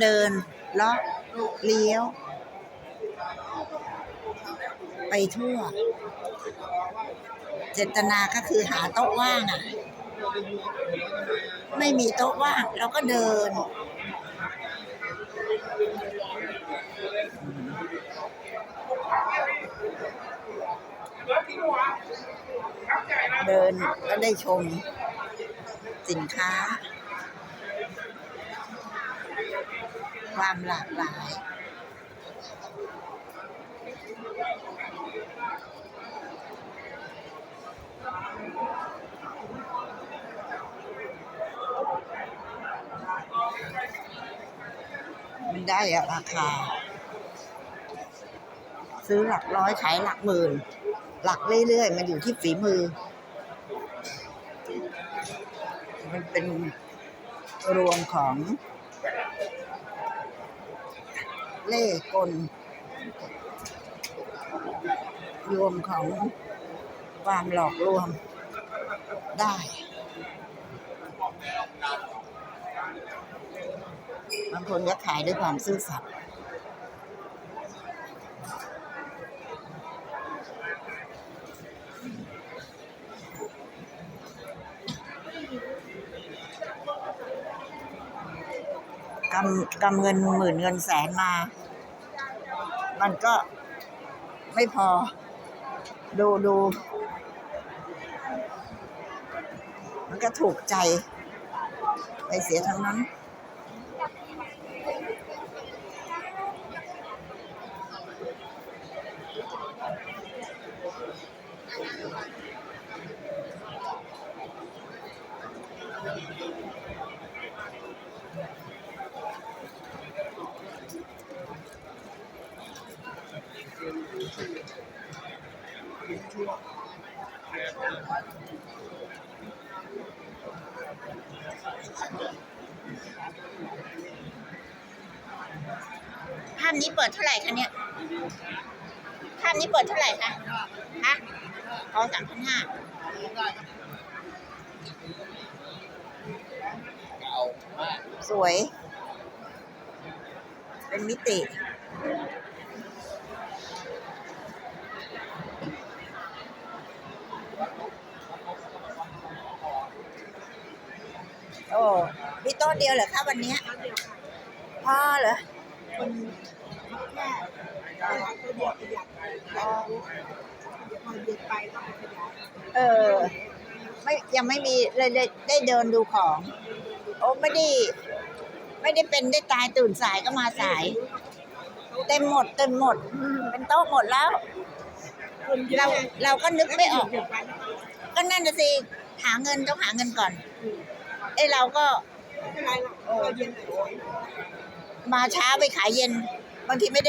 เดินเลาะเลี้ยว ไปทั่ว เจตนาก็คือหาโต๊ะว่างอะ ไม่มีโต๊ะว่างเราก็เดิน เดินก็ได้ชมสินค้า ความหลากหลายมันได้อะราคา ซื้อหลักร้อยขายหลักหมื่น หลักเรื่อยๆ มันอยู่ที่ฝีมือ มันเป็นรวมของ เล่กลรวมของความหลอกลวงได้ บางคนก็ขายด้วยความซื่อสัตย์ กำกำเงินหมื่นเงินแสนมา มันก็ไม่พอ ดูดู มันก็ถูกใจ ไปเสียทั้งนั้น ภาพนี้เปิดเท่าไหร่คะเนี่ย ภาพนี้เปิดเท่าไหร่คะฮะอ๋อสามพันห้าสวย เป็นมิติ โอ้มีโต๊ะเดียวเหรอคะวันเนี้ยพอเหรอคนแค่เวลาตัวเดียวขยับแล้วเดี๋ยวพอเย็นไปต้องขยายเออ ไม่ยังไม่มีเลยได้ได้เดินดูของ โอ้ไม่ได้ไม่ได้เป็นได้ตายตื่นสายก็มาสาย เต็มหมดเต็มหมดเป็นโต๊ะหมดแล้ว คนเยเราอะเราก็นึกไม่ออก ก็นั่นน่ะสิหาเงินต้องหาเงินก่อน เอ้เราก็ม่เป็นไรหรอกก็เย็นหน่อยมาช้าไปขายเย็นบางทีไม่ได้